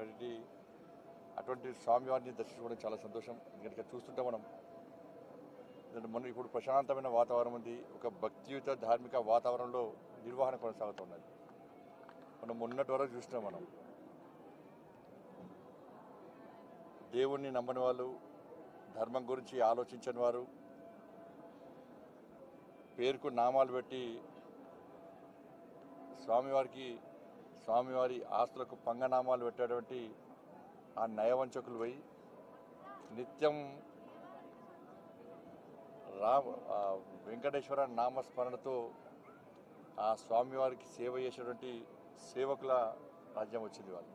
కాబట్టి అటువంటి స్వామివారిని దర్శించుకోవడం చాలా సంతోషం. ఎందుకంటే చూస్తుంటే మనం మనం ఇప్పుడు ప్రశాంతమైన వాతావరణం ఉంది. ఒక భక్తియుత ధార్మిక వాతావరణంలో నిర్వహణ కొనసాగుతున్నది మనం మొన్నటి వరకు చూసినాం మనం. దేవుణ్ణి నమ్మని వాళ్ళు ధర్మం గురించి ఆలోచించని వారు పేరుకు నామాలు పెట్టి స్వామివారికి స్వామివారి ఆస్తులకు పంగనామాలు పెట్టేటువంటి ఆ నయవంచకులు పోయి నిత్యం రామ వెంకటేశ్వర నామస్మరణతో ఆ స్వామివారికి సేవ చేసేటువంటి సేవకుల రాజ్యం వచ్చింది వాళ్ళు.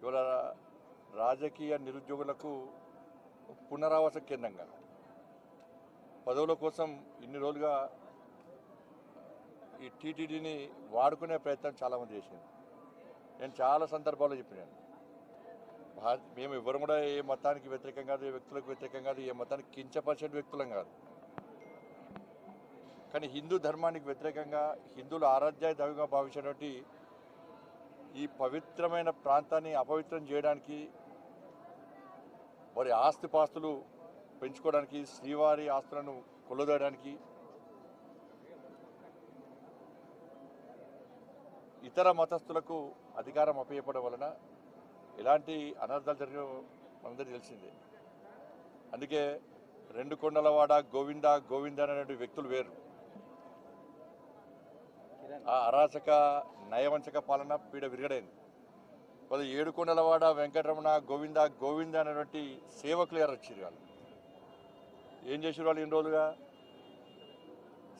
ఇవాళ రాజకీయ నిరుద్యోగులకు పునరావాస కేంద్రంగా. పదవుల కోసం ఇన్ని రోజులుగా ఈ టీటీడీని వాడుకునే ప్రయత్నం చాలామంది చేసింది నేను చాలా సందర్భాల్లో చెప్పినాను భారత మేము ఎవరు కూడా ఏ మతానికి వ్యతిరేకం కాదు ఏ వ్యక్తులకు వ్యతిరేకం కాదు ఏ మతానికి కించపరిచే వ్యక్తులం కాదు. కానీ హిందూ ధర్మానికి వ్యతిరేకంగా హిందువుల ఆరాధ్య దైవంగా భావించినటువంటి ఈ పవిత్రమైన ప్రాంతాన్ని అపవిత్రం చేయడానికి వారి ఆస్తిపాస్తులు పెంచుకోవడానికి శ్రీవారి ఆస్తులను కొల్లదోయడానికి ఇతర మతస్థులకు అధికారం అప్పయ్యపడం వలన ఎలాంటి అనర్థాలు జరిగిన మనందరికీ తెలిసిందే. అందుకే రెండు కొండలవాడ గోవింద గోవింద అనేటువంటి వ్యక్తులు వేరు. ఆ అరాచక నయవంచక పాలన పీడ విరగడైంది. కొద్ది ఏడు కొండలవాడ వెంకటరమణ గోవింద గోవింద అనేటువంటి సేవకులు గారు వచ్చారు వాళ్ళు ఏం చేసారు వాళ్ళు ఇన్ని రోజులుగా?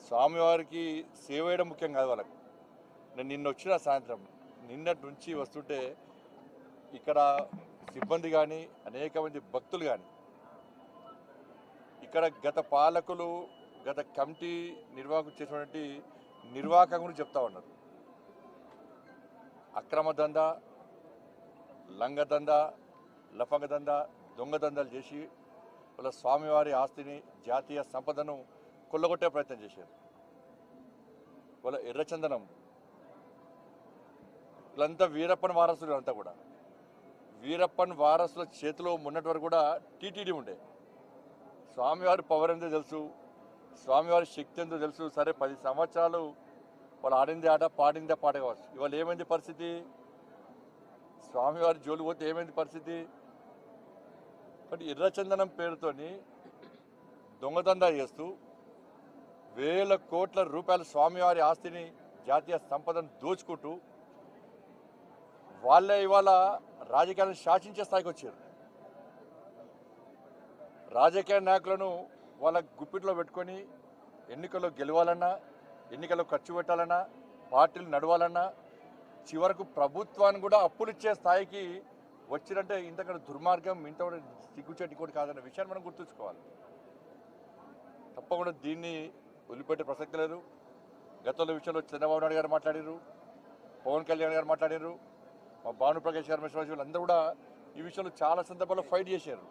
స్వామివారికి సేవ చేయడం ముఖ్యం కాదు వాళ్ళకి. నేను నిన్న వచ్చిన సాయంత్రం. నిన్నటి నుంచి వస్తుంటే ఇక్కడ సిబ్బంది కానీ అనేక మంది భక్తులు కానీ ఇక్కడ గత పాలకులు గత కమిటీ నిర్వాహకులు చేసినటువంటి నిర్వాహకం గురించి చెప్తా ఉన్నారు. అక్రమ దంద లంగ దందా లఫంగ దందా దొంగ దందాలు చేసి వాళ్ళ స్వామివారి ఆస్తిని జాతీయ సంపదను కొల్లగొట్టే ప్రయత్నం చేశారు. వాళ్ళ ఎర్రచందనం వీళ్ళంతా వీరప్పన్ వారసులు అంతా కూడా. వీరప్పన్ వారసుల చేతిలో ఉన్నటి వరకు కూడా టీటీడీ ఉండే. స్వామివారి పవర్ ఎంతో తెలుసు. స్వామివారి శక్తి ఎంతో తెలుసు. సరే పది సంవత్సరాలు వాళ్ళు ఆడిందే ఆట పాడిందే పాట కావచ్చు. ఇవాళ ఏమైంది పరిస్థితి? స్వామివారి జోలు పోతే ఏమైంది పరిస్థితి? కాబట్టి ఎర్రచందనం పేరుతోని దొంగదందా చేస్తూ వేల కోట్ల రూపాయల స్వామివారి ఆస్తిని జాతీయ సంపదను దోచుకుంటూ వాళ్ళే ఇవాళ రాజకీయాలను శాసించే స్థాయికి వచ్చారు. రాజకీయ నాయకులను వాళ్ళ గుప్పిట్లో పెట్టుకొని ఎన్నికల్లో గెలవాలన్నా ఎన్నికల్లో ఖర్చు పెట్టాలన్నా పార్టీలు నడవాలన్నా చివరకు ప్రభుత్వాన్ని కూడా అప్పులిచ్చే స్థాయికి వచ్చిరంటే ఇంతకంటే దుర్మార్గం ఇంత కూడా కూడా కాదన్న విషయాన్ని మనం గుర్తుంచుకోవాలి. తప్పకుండా దీన్ని వదిలిపెట్టే ప్రసక్తి లేదు. గతంలో విషయంలో చంద్రబాబు నాయుడు గారు మాట్లాడారు పవన్ కళ్యాణ్ గారు మాట్లాడారు మా భానుప్రకాష్ గారు మిశ్రా కూడా ఈ విషయంలో చాలా సందర్భాల్లో ఫైట్ చేశారు.